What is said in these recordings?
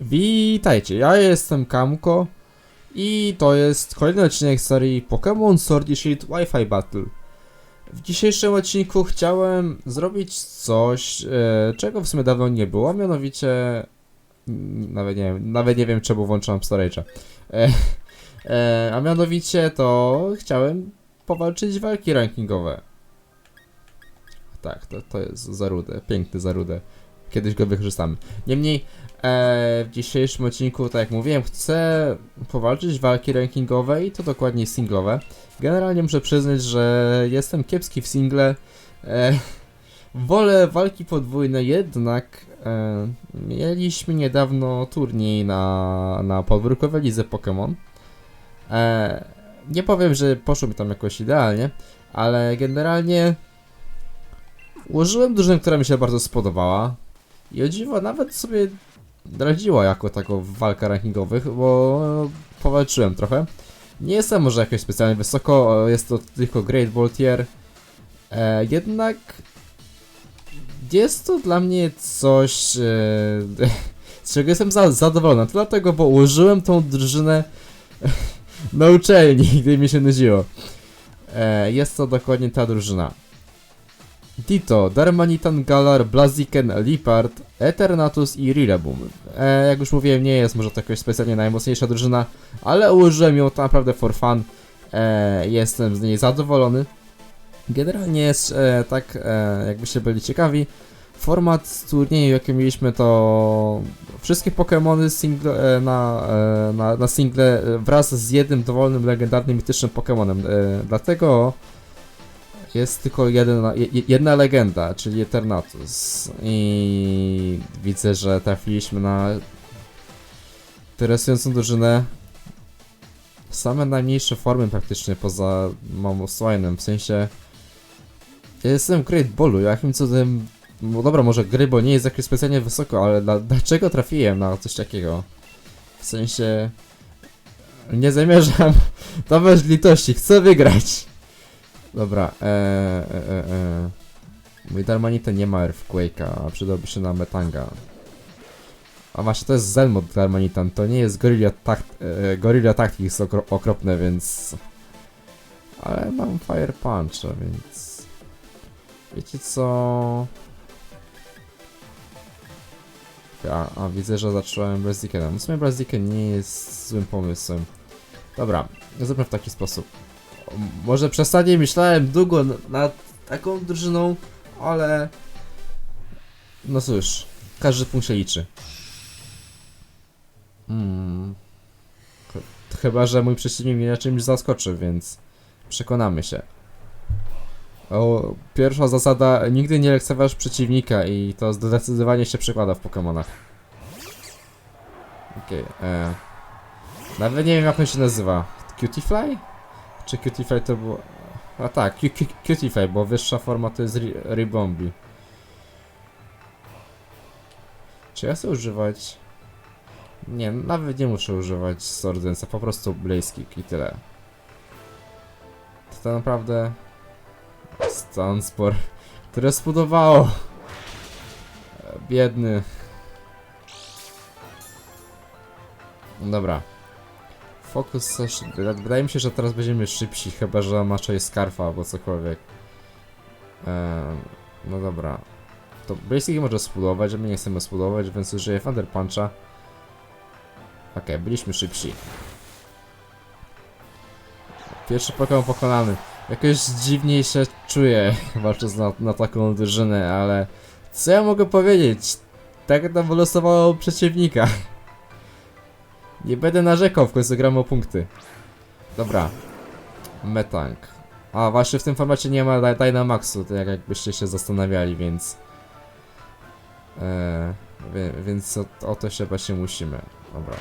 Witajcie, ja jestem Kamko i to jest kolejny odcinek serii Pokémon Sword Shield Wi-Fi Battle. W dzisiejszym odcinku chciałem zrobić coś, e, czego w sumie dawno nie było, mianowicie mm, nawet nie wiem, nawet nie wiem czemu włączam storage'a. E, e, a mianowicie to chciałem powalczyć walki rankingowe. Tak, to, to jest zarudę, piękny zarudę. Kiedyś go wykorzystamy. Niemniej, e, w dzisiejszym odcinku, tak jak mówiłem, chcę powalczyć walki rankingowe i to dokładnie singlowe. Generalnie muszę przyznać, że jestem kiepski w single. E, wolę walki podwójne, jednak e, mieliśmy niedawno turniej na, na podwórkowej lidze Pokémon. E, nie powiem, że poszło mi tam jakoś idealnie, ale generalnie ułożyłem drużynę, która mi się bardzo spodobała. I o dziwo nawet sobie radziła jako taką w walkach rankingowych, bo powalczyłem trochę. Nie jestem może jakoś specjalnie wysoko, jest to tylko Great Ball Tier. E, jednak jest to dla mnie coś, e, z czego jestem za, zadowolony. To dlatego, bo ułożyłem tą drużynę na uczelni, gdy mi się nudziło. E, jest to dokładnie ta drużyna. Tito, Darmanitan, Galar, Blaziken, Lipard, Eternatus i Rillaboom. E, jak już mówiłem, nie jest może to jakoś specjalnie najmocniejsza drużyna, ale ułożyłem ją to naprawdę for fun. E, jestem z niej zadowolony. Generalnie jest e, tak, e, jakbyście byli ciekawi. Format turnieju, jaki mieliśmy, to wszystkie Pokémony single, e, na, e, na, na single e, wraz z jednym dowolnym, legendarnym, mitycznym Pokémonem. Dlatego jest tylko jedna, je- jedna legenda, czyli Eternatus. I widzę, że trafiliśmy na interesującą drużynę. Same najmniejsze formy praktycznie poza Mamosłajnem, w sensie ja jestem Great Ballu, jakim cudem no dobra, może Grybo nie jest jakoś specjalnie wysoko, ale dla, dlaczego trafiłem na coś takiego? W sensie nie zamierzam dawać litości, chcę wygrać. Dobra, eee, e, e, e. Mój Darmanite nie ma Earthquake'a, a przydałby się na Metanga. A właśnie, to jest Zenmod Darmanitan, to nie jest Gorilla, tact, e, Gorilla Tactics okro, okropne, więc... Ale mam Fire Puncha, więc... Wiecie co... A, a widzę, że zacząłem Blazickenem. W sumie Blaziken nie jest złym pomysłem. Dobra, zróbmy w taki sposób. Może przesadnie myślałem długo nad taką drużyną, ale... No cóż, każdy punkt się liczy. Hmm. Ch- Chyba, że mój przeciwnik mnie czymś zaskoczy, więc przekonamy się. O, pierwsza zasada, nigdy nie lekceważ przeciwnika i to zdecydowanie się przekłada w Pokémonach. Okej, e. Nawet nie wiem jak on się nazywa. Cutifly? Czy Cutify to było... A tak, Cu- Cu- Cutify, bo wyższa forma to jest Ri- Ribombi. Czy ja chcę używać... Nie, nawet nie muszę używać Sordensa, po prostu Blaze Kick i tyle. To, to naprawdę... Stanspor, które spudowało. Biedny. Dobra. Fokus też, wydaje mi się, że teraz będziemy szybsi, chyba że macza jest skarfa albo cokolwiek. Ehm, no dobra. To Basic może spudować, a my nie chcemy spudować, więc użyję Thunder Puncha. Okej, byliśmy szybsi. Pierwszy Pokémon pokonany. Jakoś dziwniej się czuję walcząc na, na taką drużynę, ale co ja mogę powiedzieć? Tak nam wylosowało przeciwnika. Nie będę narzekał, w końcu gram o punkty. Dobra. Metang. A właśnie w tym formacie nie ma Dy- Dynamaxu, to jak jakbyście się zastanawiali, więc... Eee, więc o, o to się właśnie musimy. Dobra.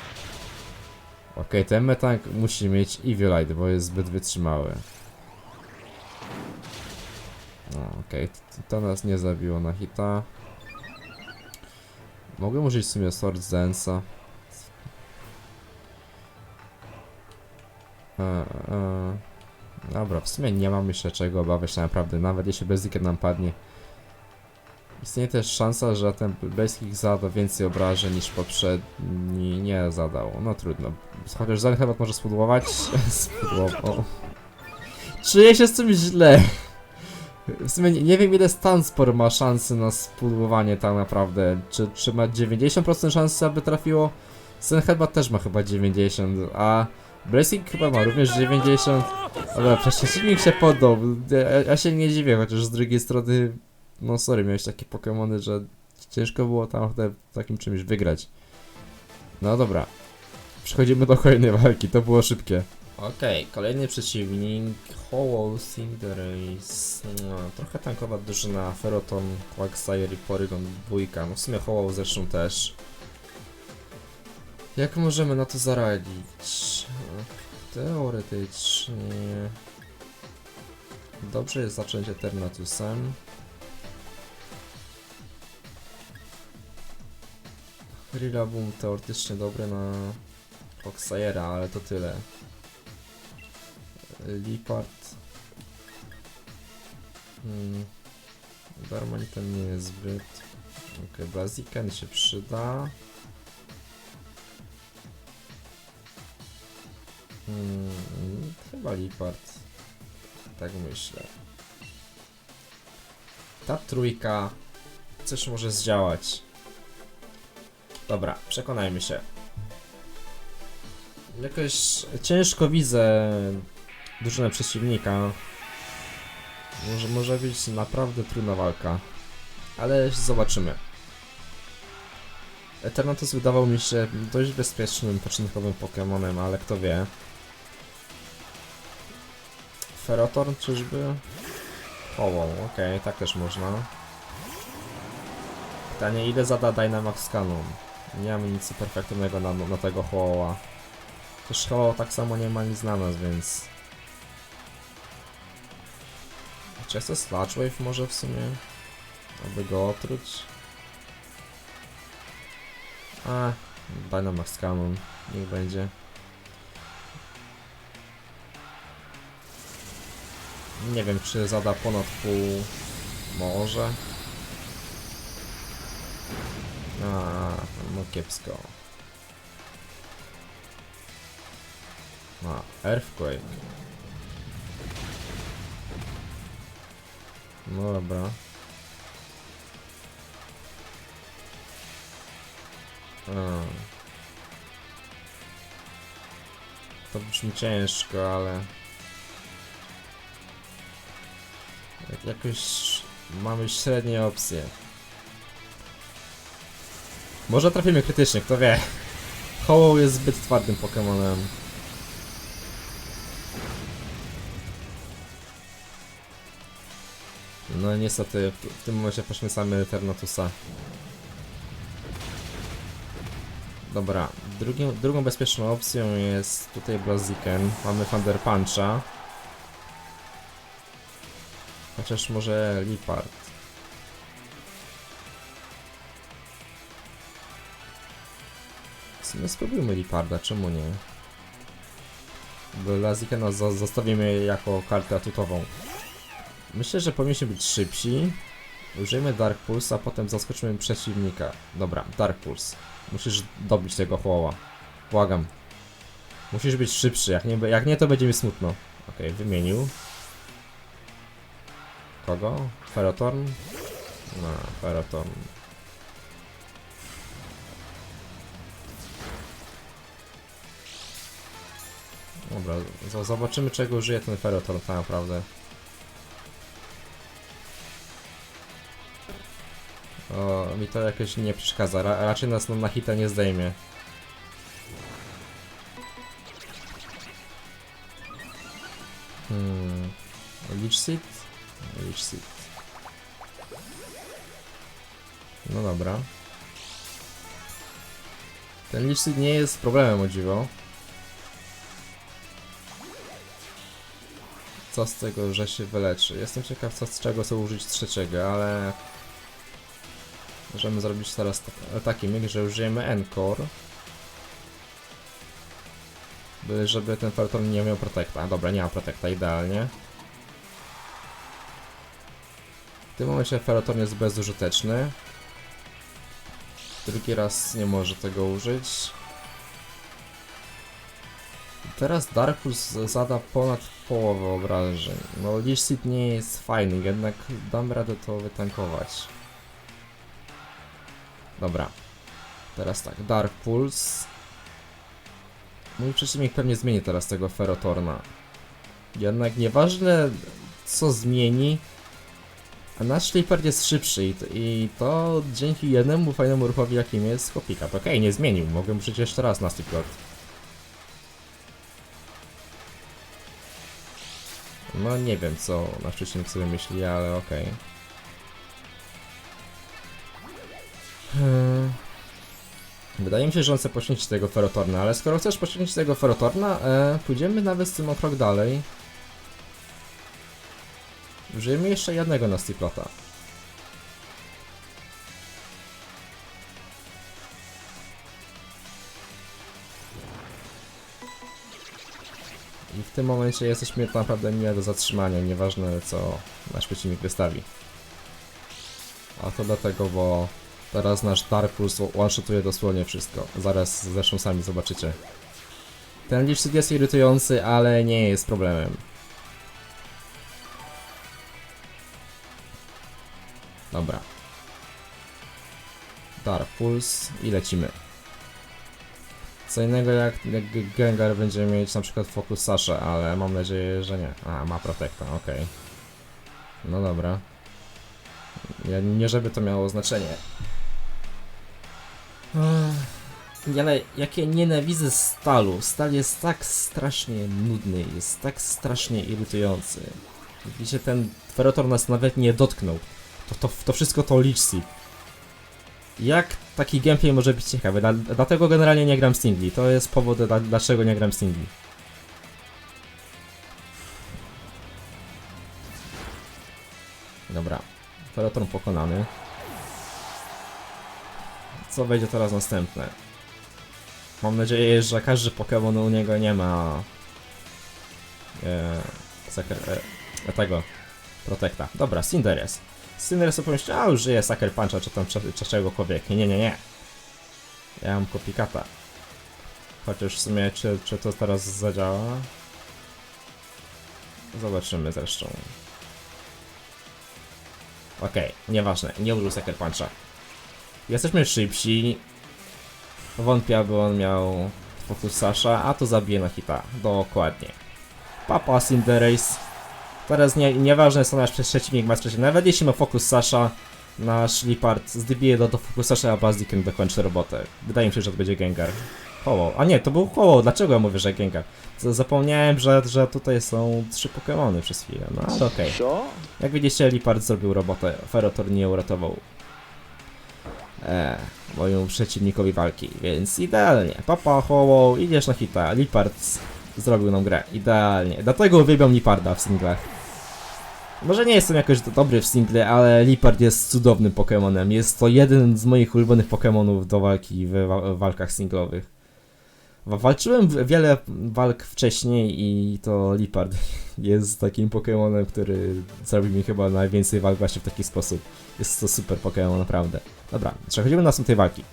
Okej, ten Metang musi mieć Eviolite, bo jest zbyt wytrzymały. No, okej, t- to nas nie zabiło na hita. Mogę użyć w sumie Sword Zensa. Dobra, w sumie nie mamy się czego obawiać tak naprawdę, nawet jeśli Blaziken nam padnie. Istnieje też szansa, że ten Basic zada więcej obrażeń niż poprzedni nie zadał. No trudno. Chociaż Zenhebat może spudłować. Spudłował. Czuję się z tym źle. W sumie nie, nie wiem ile Stanspor ma szansy na spudłowanie tak naprawdę. Czy, czy ma 90% szansy, aby trafiło? Zenhebat też ma chyba 90, a Bracing chyba ma również 90. Ale przeciwnik się poddał. Ja, ja się nie dziwię, chociaż z drugiej strony, no sorry, miałeś takie Pokémony, że ciężko było tam te, takim czymś wygrać. No dobra. Przechodzimy do kolejnej walki, to było szybkie. Okej, kolejny przeciwnik, Hollow Cinderace. No, trochę tankowa drużyna, Ferroton, Quagsire i Porygon dwójka. No w sumie Hollow zresztą też. Jak możemy na to zaradzić? Teoretycznie... Dobrze jest zacząć Eternatusem. Rillaboom teoretycznie dobry na Foxayera, ale to tyle. Lipard. Hmm. Ten nie jest zbyt. Ok, Blaziken się przyda. Hmm, chyba Lipard. Tak myślę. Ta trójka coś może zdziałać. Dobra, przekonajmy się. Jakoś ciężko widzę drużynę przeciwnika. Może, może być naprawdę trudna walka. Ale zobaczymy. Eternatus wydawał mi się dość bezpiecznym początkowym Pokémonem, ale kto wie. Ferrotorn czyżby? Hołą, okej, tak też można. Pytanie, ile zada Dynamax Cannon? Nie mam nic super efektywnego na, na tego Hoła. Też Hoło tak samo nie ma nic na nas, więc... Czy jest to Sludge Wave może w sumie? Aby go otruć? A, Dynamax Cannon, niech będzie. Nie wiem, czy zada ponad pół. Może. A, no kiepsko. A, Earthquake. No dobra. A. To brzmi ciężko, ale... Jak- Jakoś mamy średnie opcje. Może trafimy krytycznie, kto wie. Hollow jest zbyt twardym Pokemonem. No niestety, w tym momencie poświęcamy Ternatusa. Dobra, drugim, drugą bezpieczną opcją jest tutaj Blaziken. Mamy Thunder Puncha. Chociaż może Lipard. W sumie spróbujmy Liparda, czemu nie? Blazikena za zostawimy jako kartę atutową. Myślę, że powinniśmy być szybsi. Użyjmy Dark Pulse, a potem zaskoczymy przeciwnika. Dobra, Dark Pulse. Musisz dobić tego chłoła. Błagam. Musisz być szybszy, jak nie, jak nie to będzie mi smutno. Okej, wymienił. Kogo? Ferrotorn? No, Ferrotorn. Dobra, zobaczymy czego użyje ten Ferrotorn tak naprawdę. O, mi to jakoś nie przeszkadza, Ra raczej nas na hita nie zdejmie. Hmm. Leech Seed? Leech Seed. No dobra. Ten Leech Seed nie jest problemem o dziwo. Co z tego, że się wyleczy? Jestem ciekaw co z czego sobie użyć trzeciego, ale... Możemy zrobić teraz ta- taki myk, że użyjemy Encore. By, żeby ten Ferton nie miał protekta. Dobra, nie ma protekta, idealnie. W tym momencie Ferroton jest bezużyteczny. Drugi raz nie może tego użyć. Teraz Darkus zada ponad połowę obrażeń. No Lich Seed nie jest fajny, jednak dam radę to wytankować. Dobra. Teraz tak, Dark Pulse. Mój przeciwnik pewnie zmieni teraz tego Ferrotorna. Jednak nieważne co zmieni, a nasz Leopard jest szybszy i, i to dzięki jednemu fajnemu ruchowi jakim jest Hopikat. Okej, nie zmienił, mogę użyć jeszcze raz na Slipknot. No nie wiem co nasz przeciwnik sobie myśli, ale okej. Hmm. Wydaje mi się, że on chce poświęcić tego Ferrotorna, ale skoro chcesz poświęcić tego Ferrotorna, e, pójdziemy nawet z tym o krok dalej. Użyjemy jeszcze jednego na. I w tym momencie jesteśmy naprawdę nie do zatrzymania, nieważne co nasz przeciwnik wystawi. A to dlatego, bo teraz nasz Dark Pulse one-shotuje dosłownie wszystko. Zaraz zresztą sami zobaczycie. Ten licznik jest irytujący, ale nie jest problemem. Dobra. Dark Pulse i lecimy. Co innego jak, jak Gengar będzie mieć na przykład Focus Sasha, ale mam nadzieję, że nie. A, ma Protecta, okej. No dobra. Ja, nie żeby to miało znaczenie. Ale jakie nienawidzę stalu. Stal jest tak strasznie nudny, jest tak strasznie irytujący. Widzicie, ten Ferrotor nas nawet nie dotknął. To, to, to wszystko to Seed. Jak taki gameplay może być ciekawy? Dla, dlatego generalnie nie gram singli. To jest powód, dla, dlaczego nie gram singli. Dobra. Ferroton pokonany. Co będzie teraz następne? Mam nadzieję, że każdy Pokémon u niego nie ma... E, e, tego... Protekta. Dobra, Cinderace. Cinderace sobie pomyślał, a użyję Sucker Puncha czy tam czegokolwiek. Nie, nie, nie, nie. Ja mam Kopikata. Chociaż w sumie, czy, czy to teraz zadziała? Zobaczymy zresztą. Okej, nieważne, nie użył Sucker Puncha. Jesteśmy szybsi. Wątpię, aby on miał Focus Sasha, a to zabije na hita. Dokładnie. Papa Cinderace. Teraz nie, nieważne co nasz przeciwnik ma sprzeciw. Nawet jeśli ma Focus Sasha, nasz Lipard zdybije do, do Focus Sasha, a Bazdiken dokończy robotę. Wydaje mi się, że to będzie Gengar. Hoło. A nie, to był Hoło. Dlaczego ja mówię, że Gengar? Zapomniałem, że, że tutaj są trzy Pokémony przez chwilę. No ale okej. Co? Jak widzicie, Lipard zrobił robotę. Ferrotor nie uratował e, mojemu przeciwnikowi walki, więc idealnie. Papa, Hoło, idziesz na hita. Lipard zrobił nam grę. Idealnie. Dlatego uwielbiam Liparda w singlach. Może nie jestem jakoś do- dobry w single, ale Lipard jest cudownym Pokémonem. Jest to jeden z moich ulubionych Pokémonów do walki w, wa- w walkach singlowych. Wa- Walczyłem wiele walk wcześniej i to Lipard jest takim Pokémonem, który zrobi mi chyba najwięcej walk właśnie w taki sposób. Jest to super Pokémon, naprawdę. Dobra, przechodzimy do następnej walki.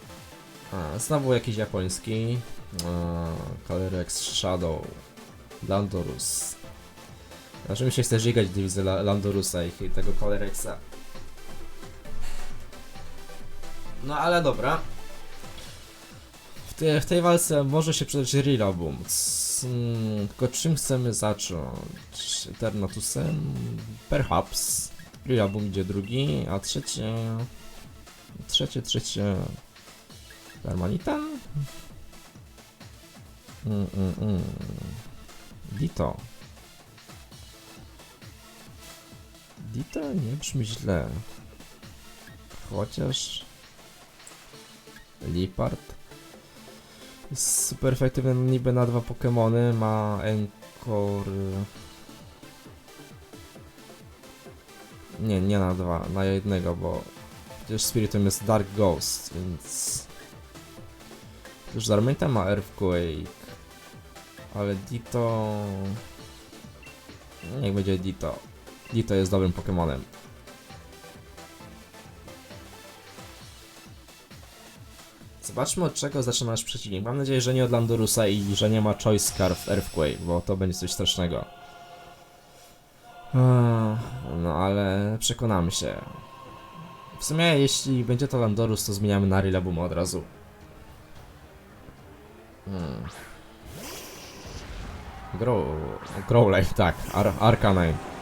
A, znowu jakiś japoński. A, Calyrex Shadow. Landorus. Znaczy mi się chce żygać, gdy widzę La- Landorusa i tego Calyrexa. No ale dobra. W, te, w tej walce może się przydać Rillaboom. C- mm, Tylko czym chcemy zacząć? Eternatusem? Perhaps. Rillaboom idzie drugi, a trzecie... Trzecie, trzecie... Darmanita? Mm, mm, mm. Dito. Dito nie brzmi źle. Chociaż... Lipard. Jest super efektywny niby na dwa Pokémony. Ma Encore... Nie, nie na dwa, na jednego, bo przecież Spiritem jest Dark Ghost, więc... Już Darmenta ma Earthquake, ale Dito... Niech będzie Dito. Nito jest dobrym Pokémonem. Zobaczmy od czego zaczyna nasz przeciwnik. Mam nadzieję, że nie od Landorusa i że nie ma Choice Scarf Earthquake, bo to będzie coś strasznego. No ale przekonamy się. W sumie jeśli będzie to Landorus, to zmieniamy na Rilabuma od razu. Hmm. Grow... Growlite, tak. Ar Arcanine.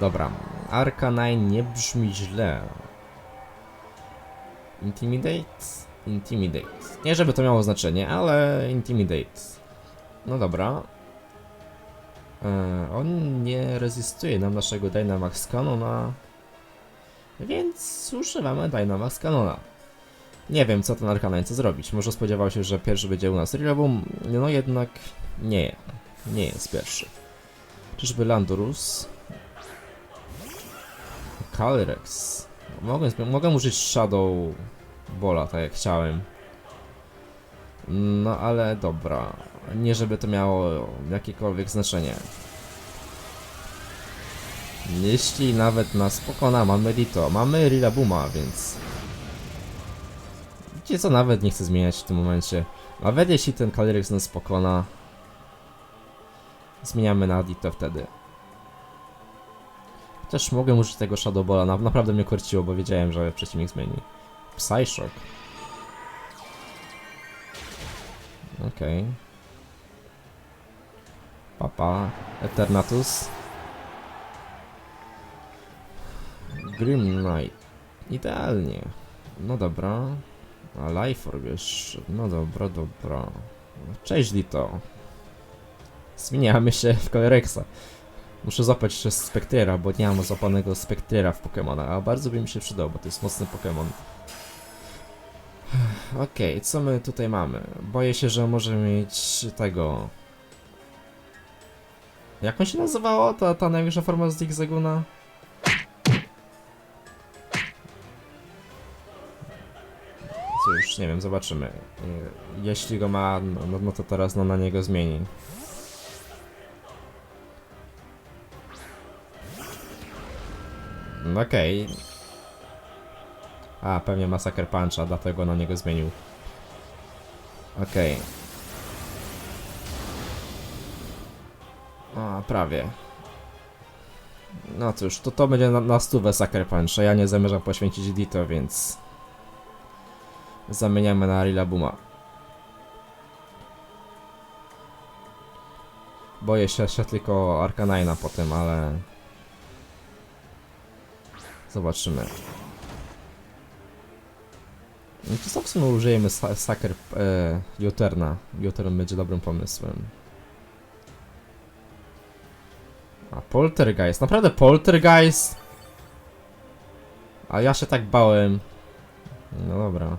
Dobra. Arcanine nie brzmi źle. Intimidate? Intimidate. Nie żeby to miało znaczenie, ale Intimidate. No dobra. E, on nie rezystuje nam naszego Dynamax Canona. Więc używamy Dynamax Canona. Nie wiem, co ten Arcanine chce zrobić. Może spodziewał się, że pierwszy będzie u nas Rilabum. No jednak nie. Nie jest pierwszy. Czyżby Landorus? Calyrex. Mogę, mogę użyć Shadow Bola, tak jak chciałem. No ale dobra. Nie żeby to miało jakiekolwiek znaczenie. Jeśli nawet nas pokona, mamy Rito, mamy Rilabuma, więc... Wiecie co, nawet nie chcę zmieniać w tym momencie. Nawet jeśli ten Calyrex nas pokona... Zmieniamy na Dito wtedy. Też mogę użyć tego Shadow Balla, na, naprawdę mnie korciło, bo wiedziałem, że przeciwnik zmieni. Psyshock. Okej. Papa. Eternatus. Grim Knight. Idealnie. No dobra. A Life wiesz. No dobra, dobra. Cześć Lito. Zmieniamy się w Calyrexa. Muszę złapać jeszcze Spectrera, bo nie mam złapanego Spectrera w Pokemona, a bardzo by mi się przydał, bo to jest mocny Pokemon. Okej, co my tutaj mamy? Boję się, że może mieć tego... Jak on się nazywało? Ta, ta najwyższa forma z Zigzaguna? Cóż, nie wiem, zobaczymy. Jeśli go ma, no- no to teraz no, na niego zmieni. No Okej. A, pewnie ma Sucker Puncha, dlatego na niego zmienił. Okej. A, prawie. No cóż, to to będzie na, na stówę Sucker Puncha. Ja nie zamierzam poświęcić Dito, więc... Zamieniamy na Rilabuma. Boję się, się tylko Arcanina po tym, ale... Zobaczymy. No to co w sumie użyjemy sa- Sucker e, Juterna. Jutern będzie dobrym pomysłem. A Poltergeist. Naprawdę Poltergeist? A ja się tak bałem. No dobra.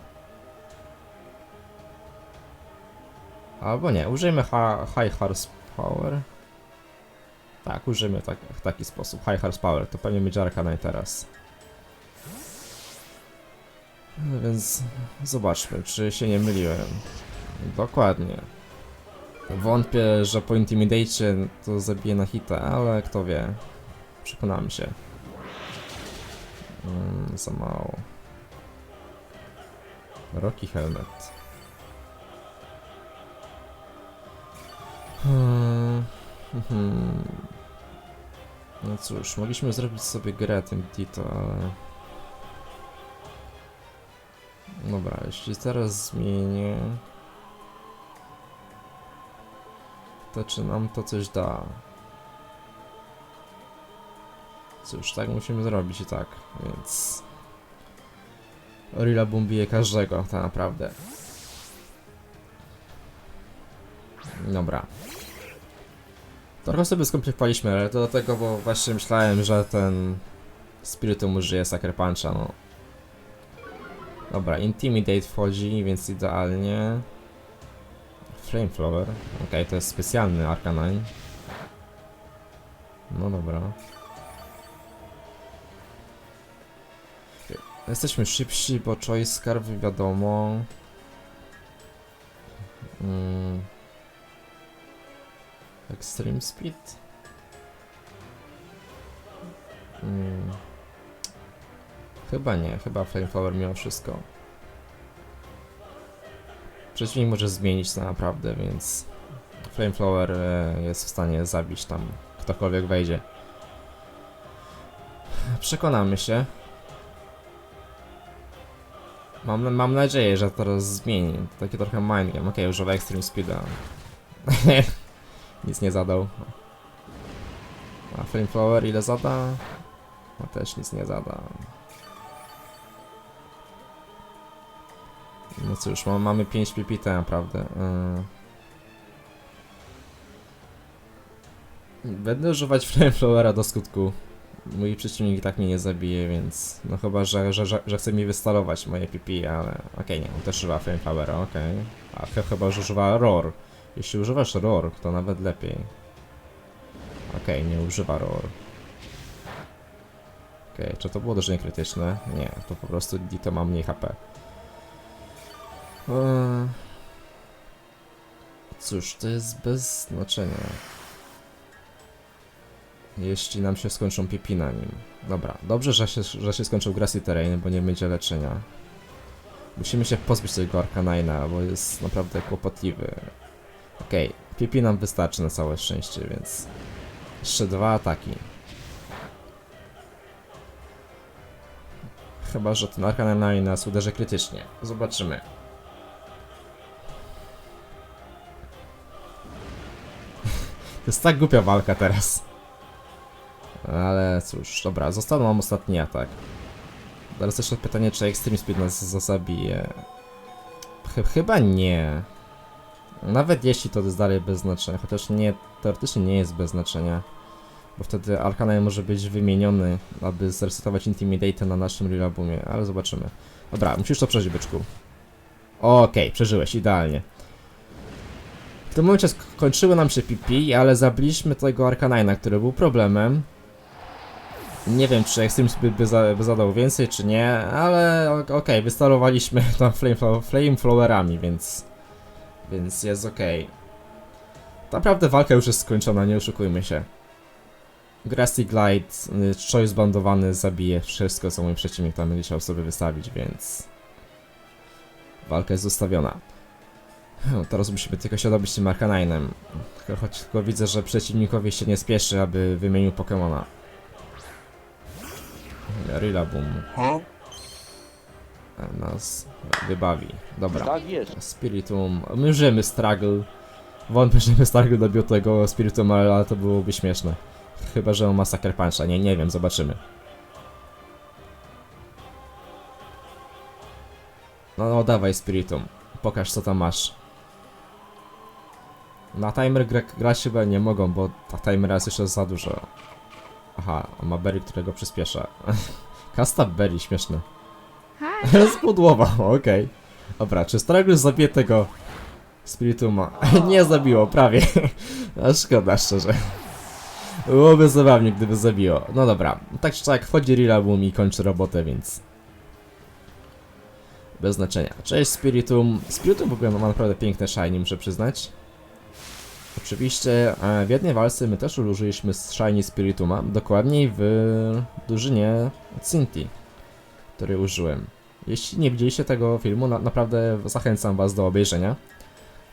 Albo nie, użyjmy ha High Horsepower. Tak, użyjmy tak, w taki sposób. High Horsepower, to pewnie będzie Arcanine teraz. No Więc zobaczmy, czy się nie myliłem. Dokładnie. Wątpię, że po Intimidate to zabije na hita, ale kto wie. Przekonamy się. Mm, za mało. Rocky Helmet. Hmm. Mhm. No cóż, mogliśmy zrobić sobie grę tym Tito, ale... Dobra, jeśli teraz zmienię... To czy nam to coś da? Cóż, tak musimy zrobić i tak, więc... Orilla Boom bije każdego, tak naprawdę. Dobra. Trochę sobie skomplikowaliśmy, ale to dlatego, bo właśnie myślałem, że ten Spiritum użyje Sucker Puncha, no. Dobra, Intimidate wchodzi, więc idealnie. Flamethrower. Okej, to jest specjalny Arcanine. No dobra. Jesteśmy szybsi, bo Choice Scarf wiadomo. Mm. Extreme Speed? Mm. Chyba nie, chyba Flamethrower mimo wszystko. Przeciwnik może zmienić to naprawdę, więc Flamethrower e, jest w stanie zabić tam ktokolwiek wejdzie. Przekonamy się. Mam, mam nadzieję, że teraz zmieni. Taki trochę mind game. Okej, używa Extreme Speeda. nic nie zadał. A Flamethrower ile zada? No też nic nie zada. No cóż, ma- mamy 5 PPT naprawdę. Yy. Będę używać Flamethrowera do skutku. Mój przeciwnik tak mnie nie zabije, więc no chyba, że, że, że, że chce mi wystalować moje PP, ale okej, nie, on też używa Flamethrowera, okej. A ch chyba, że używa Roar. Jeśli używasz Roar, to nawet lepiej. Okej, nie używa Roar. Okej, czy to było uderzenie krytyczne? Nie, to po prostu Dito ma mniej HP. Eee... Cóż, to jest bez znaczenia. Jeśli nam się skończą pipi na nim. Dobra, dobrze, że się, że się skończył Grassy Terrain, bo nie będzie leczenia. Musimy się pozbyć tego Arcanina, bo jest naprawdę kłopotliwy. Okej, pipi nam wystarczy na całe szczęście, więc... Jeszcze dwa ataki. Chyba, że ten Arcanine nas uderzy krytycznie. Zobaczymy. To jest tak głupia walka teraz. Ale cóż, dobra, został nam ostatni atak. Teraz jeszcze pytanie, czy Extreme Speed nas za- zabije. Ch chyba nie. Nawet jeśli to jest dalej bez znaczenia, chociaż nie, teoretycznie nie jest bez znaczenia. Bo wtedy Arcanine może być wymieniony, aby zresetować Intimidate na naszym Rilabumie, ale zobaczymy. Dobra, musisz to przeżyć, byczku. Okej, przeżyłeś, idealnie. W tym momencie skończyły nam się PP, ale zabiliśmy tego Arcanina, który był problemem. Nie wiem, czy Extreme Speed by, za, by zadał więcej, czy nie, ale okej, wystarowaliśmy to flameflow- flameflowerami, więc... Więc jest okej. Naprawdę walka już jest skończona, nie oszukujmy się. Grassy Glide, y, choice bandowany zabije wszystko, co mój przeciwnik tam będzie chciał sobie wystawić, więc... Walka jest zostawiona. No, Teraz musimy tylko się dobić tym Arcaninem. Choć tylko widzę, że przeciwnikowi się nie spieszy, aby wymienił Pokemona. Rillaboom? Nas wybawi. Dobra. Tak jest. Spiritum. My użyjemy Struggle. Wątpię, żeby Struggle dobił tego Spiritum, ale to byłoby śmieszne. Chyba, że on ma Sucker Puncha. Nie, nie wiem, zobaczymy. No, no, dawaj Spiritum. Pokaż, co tam masz. Na timer gra, grać chyba nie mogą, bo ta timera jest jeszcze za dużo. Aha, ma berry, którego przyspiesza. Casta berry, śmieszne. Spudłował, okej. Dobra, czy Straggle zabije tego Spirituma? Nie zabiło, prawie. A szkoda, szczerze. Byłoby zabawnie, gdyby zabiło. No dobra, tak czy tak, wchodzi Rillaboom i kończy robotę, więc... Bez znaczenia. Cześć Spiritum. Spiritum w ogóle ma naprawdę piękne shiny, muszę przyznać. Oczywiście e, w jednej walce my też użyliśmy shiny Spirituma, dokładniej w drużynie Cinti, której użyłem. Jeśli nie widzieliście tego filmu, na, naprawdę zachęcam was do obejrzenia.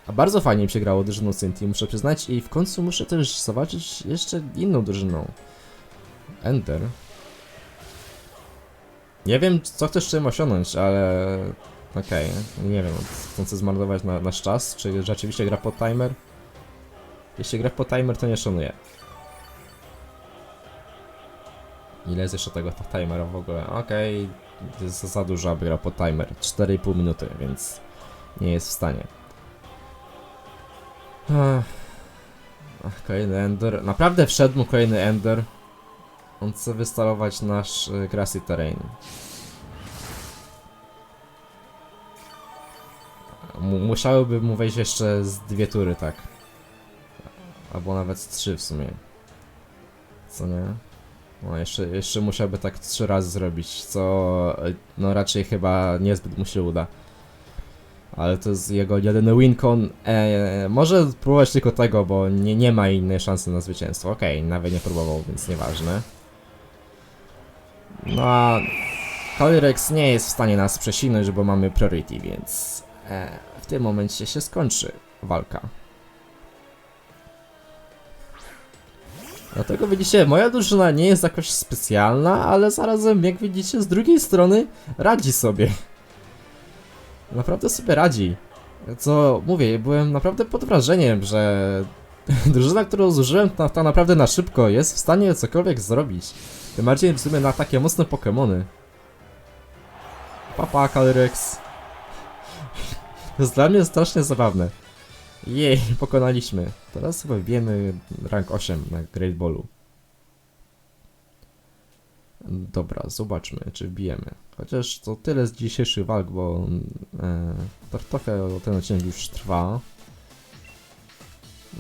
A bardzo fajnie mi się grało drużyną Cinti, muszę przyznać. I w końcu muszę też zobaczyć jeszcze inną drużyną. Ender. Nie wiem, co chcesz czym osiągnąć, ale... Okej, nie wiem, chcąc zmarnować na, nasz czas, czy rzeczywiście gra pod timer? Jeśli gra pod timer, to nie szanuję. Ile jest jeszcze tego timera w ogóle? Okej, to jest za dużo, aby grał pod timer. 4,5 minuty, więc nie jest w stanie. Ach, kolejny Ender. Naprawdę wszedł mu kolejny Ender. On chce wystarować nasz y, Grassy Terrain. Mu- musiałyby mu wejść jeszcze z dwie tury, tak. Albo nawet z trzy w sumie. Co nie? No, jeszcze, jeszcze musiałby tak trzy razy zrobić, co no raczej chyba niezbyt mu się uda. Ale to jest jego jedyny wincon. E, może próbować tylko tego, bo nie, nie ma innej szansy na zwycięstwo. Okej, nawet nie próbował, więc nieważne. No a Calyrex nie jest w stanie nas przesinąć, bo mamy priority, więc e, w tym momencie się skończy walka. Dlatego widzicie, moja drużyna nie jest jakoś specjalna, ale zarazem, jak widzicie, z drugiej strony radzi sobie. Naprawdę sobie radzi. Co mówię, byłem naprawdę pod wrażeniem, że drużyna, którą zużyłem ta, ta naprawdę na szybko jest w stanie cokolwiek zrobić. Tym bardziej w sumie na takie mocne Pokemony. Papa, Calyrex. To jest dla mnie strasznie zabawne. Jej, pokonaliśmy. Teraz chyba wiemy rank 8 na Great Ballu. Dobra, zobaczmy, czy wbijemy. Chociaż to tyle z dzisiejszych walk, bo e, to trochę ten odcinek już trwa.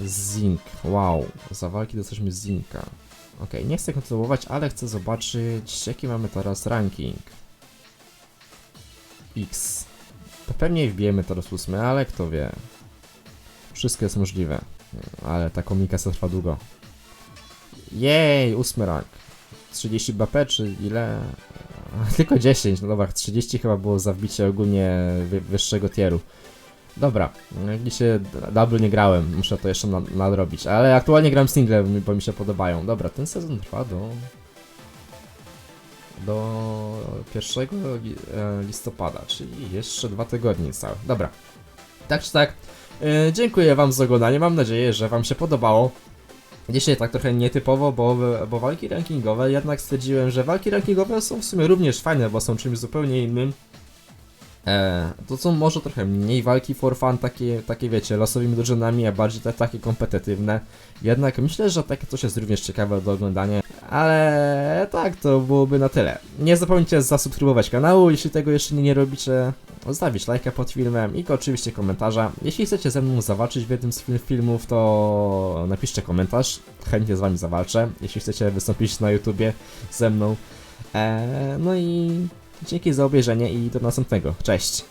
Zink, wow, za walki dostaliśmy Zinka. Ok, nie chcę kontynuować, ale chcę zobaczyć, jaki mamy teraz ranking. X. To pewnie wbijemy teraz ósmy, ale kto wie. Wszystko jest możliwe. Ale ta komunikacja trwa długo. Jej, ósmy rank. 30 BP czy ile? Tylko 10, no dobra, 30 chyba było za wbicie ogólnie wy wyższego tieru. Dobra, dzisiaj double nie grałem, muszę to jeszcze na nadrobić, ale aktualnie gram single, bo mi się podobają. Dobra, ten sezon trwa do... do 1 li e, listopada, czyli jeszcze dwa tygodnie całe. Dobra, tak czy tak, dziękuję wam za oglądanie, mam nadzieję, że wam się podobało. Dzisiaj tak trochę nietypowo, bo, bo walki rankingowe, jednak stwierdziłem, że walki rankingowe są w sumie również fajne, bo są czymś zupełnie innym. E, to są może trochę mniej walki for fun, takie, takie wiecie, losowymi drużynami, a bardziej te takie kompetytywne. Jednak myślę, że takie coś jest również ciekawe do oglądania. Ale tak, to byłoby na tyle. Nie zapomnijcie zasubskrybować kanału, jeśli tego jeszcze nie robicie. Zostawić lajka pod filmem i oczywiście komentarza. Jeśli chcecie ze mną zawalczyć w jednym z film, filmów, to napiszcie komentarz. Chętnie z wami zawalczę. Jeśli chcecie wystąpić na YouTubie ze mną. Eee, no i dzięki za obejrzenie i do następnego. Cześć!